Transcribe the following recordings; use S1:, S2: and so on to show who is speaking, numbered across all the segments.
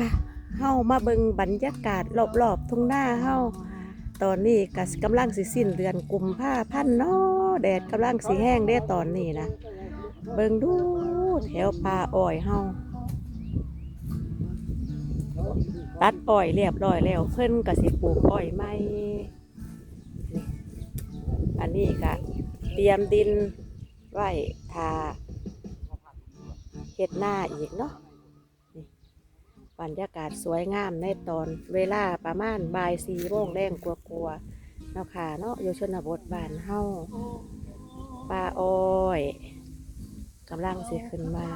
S1: ปะเฮามาเบิงบรรยากาศรอบๆทุ่งนาเฮาตอนนี้กกำลังสิสิ้นเดือนกุมภาพันธ์เนาะแดดกำลังสิแห้งได้ตอนนี้นะเบิงดูแถวป่าอ้อยเฮาตัดอ้อยเรียบร้อยแล้วเพิ่นก็สิปลูกอ้อยใหม่อันนี้ก็เตรียมดินไว้ทาเฮ็ดหน้าอีกเนาะ บรรยากาศสวยงามในตอนเวลาประมาณบ่ายสี่โมงแรงกลัวๆเนาะค่ะเนาะอยู่ชนบทบ้านเฮาปลาอ้อยกำลังสิขึ้นมา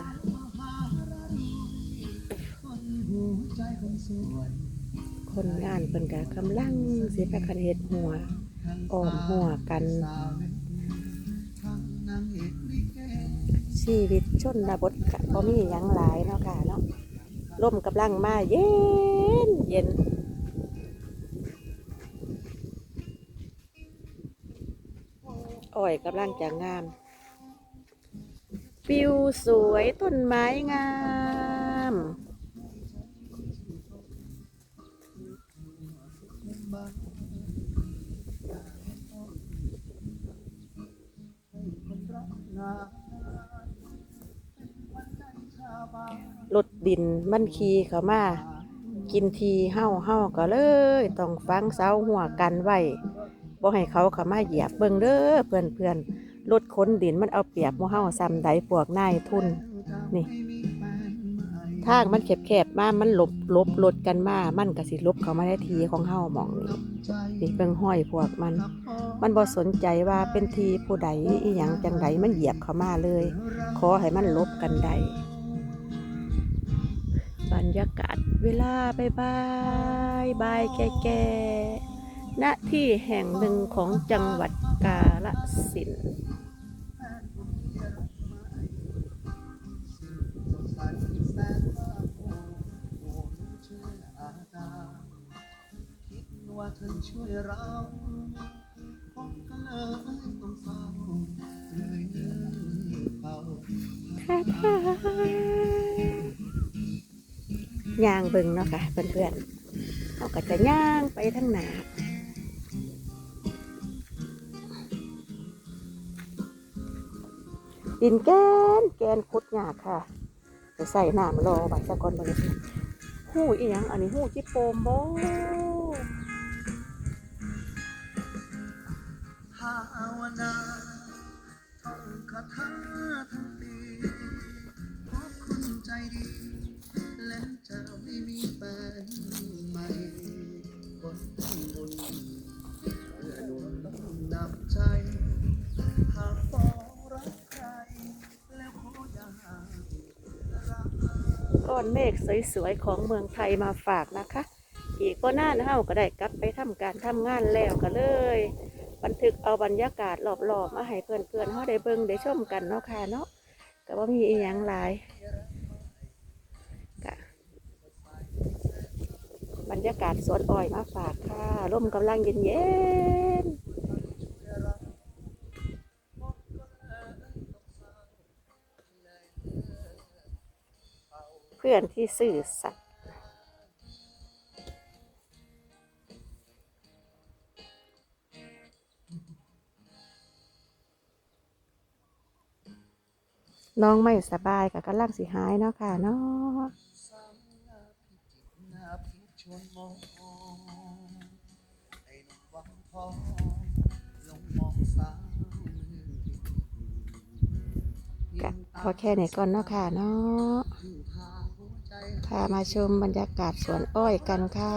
S1: คนงานเพิ่นก็กำลังสิพากันเฮ็ดหัวออมหัวกันชีวิตชนบทก็บ่มีหยังหลายเนาะค่ะเนาะ ลมกำลังมาเย็นเย็นอ้อยกำลังจะงามฟิวสวยต้นไม้งาม รถดินมันขี่เข้ามากินทีเห่าเห่าก็เลยต้องฟังเสาหัวกันไว้บ่ให้เขาเข้ามาเหยียบเบิ่งเด้อเพื่อนเพื่อนๆรถขนดินมันเอาเปรียบมู่เฮาซ้ำใดพวกนายทุนนี่ทางมันแคบๆมามันหลบลบรถกันมา มันก็สิลบเขามาในทีของเฮาหมองนี้นี่เบิ่งห้อยพวกมัน มันบ่สนใจว่าเป็นทีผู้ใดอีหยังจังใดมันเหยียบเข้ามาเลย ขอให้มันลบกันได้ รรยากาศเวลาบายบายบายแก่ๆณที่แห่งหนึ่งของจังหวัดกาฬสินธุ์
S2: ว่าเธอช่วยเราผมก็เลยต้องเศร้าเลยเป่า
S1: ท่าท ย่างเบิ่งเนาะค่ะเพื่อนๆเขาก็จะย่างไปทางหนาดินแกนแกนคุดหยาค่ะ จะใส่น้ำรอไว้สักก่อนเบางหู้อีหยังอันนี้หู้จิโปมโบ
S2: ภาวนาท่องคาถาทั้งปีเพราะคนใจดี อน
S1: เมฆสวยๆของเมืองไทยมาฝากนะคะ อีกก็น่านเฮาก็ได้กลับไปทำการทำงานแล้วก็เลย บันทึกเอาบรรยากาศรอบๆมาให้เพื่อนๆเฮาได้เบิ่งได้ชมกันเนาะค่ะเนาะก็บ่มีอีหยังหลายบรรยากาศสวนอ้อยมาฝากค่ะลมกำลังเย็นๆ พื่อนที่ซื่อสัตย์น้องไม่สบายกับกำลังสิหายเนาะค่ะเนาะ
S2: พองไอ้หนุ่มวังทองลงมองสาว
S1: กะพอแค่นี้ก่อนเนาะค่ะเนาะ
S2: พา
S1: มาชมบรรยากาศสวนอ้อยกันค่ะ